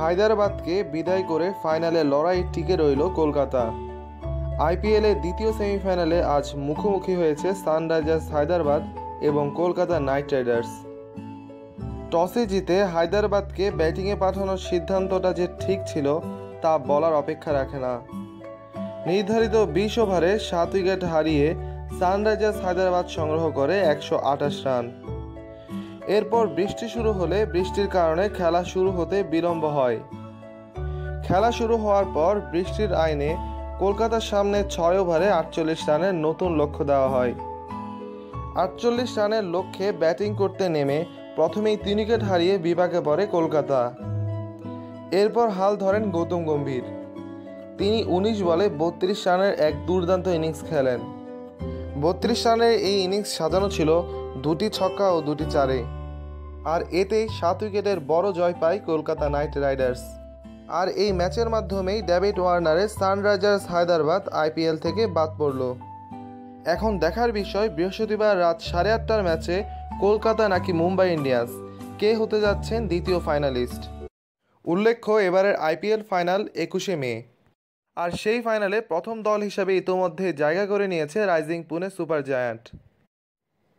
হায়দরাবাদকে বিদায় করে ফাইনালে লড়াই টিকে রইল কলকাতা। আইপিএলের দ্বিতীয় সেমিফাইনালে আজ মুখোমুখি হয়েছে সানরাইজার্স হায়দরাবাদ এবং কলকাতা নাইট রাইডার্স। টসে জিতে হায়দরাবাদকে ব্যাটিংয়ে পাঠানোর সিদ্ধান্তটা যে ঠিক ছিল, তা বলার অপেক্ষা রাখে না। নির্ধারিত বিশ ওভারে সাত উইকেট হারিয়ে সানরাইজার্স হায়দরাবাদ সংগ্রহ করে একশো আঠাশ রান। এরপর বৃষ্টি শুরু হলে বৃষ্টির কারণে খেলা শুরু হতে বিলম্ব হয়। খেলা শুরু হওয়ার পর বৃষ্টির আইনে কলকাতার সামনে ছয় ওভারে আটচল্লিশ রানের নতুন লক্ষ্য দেওয়া হয়। আটচল্লিশ রানের লক্ষ্যে ব্যাটিং করতে নেমে প্রথমেই তিন উইকেট হারিয়ে বিপাকে পড়ে কলকাতা। এরপর হাল ধরেন গৌতম গম্ভীর। তিনি উনিশ বলে বত্রিশ রানের এক দুর্দান্ত ইনিংস খেলেন। বত্রিশ রানের এই ইনিংস সাজানো ছিল দুটি ছক্কা ও দুটি চারে। আর এতেই সাত উইকেটের বড় জয় পায় কলকাতা নাইট রাইডার্স। আর এই ম্যাচের মাধ্যমেই ডেভিড ওয়ার্নারের সানরাইজার্স হায়দ্রাবাদ আইপিএল থেকে বাদ পড়ল। এখন দেখার বিষয়, বৃহস্পতিবার রাত সাড়ে আটটার ম্যাচে কলকাতা নাকি মুম্বাই ইন্ডিয়ান্স। কে হতে যাচ্ছেন দ্বিতীয় ফাইনালিস্ট? উল্লেখ্য, এবারের আইপিএল ফাইনাল একুশে মে। আর সেই ফাইনালে প্রথম দল হিসাবে ইতোমধ্যে জায়গা করে নিয়েছে রাইজিং পুনে সুপার জায়ান্ট।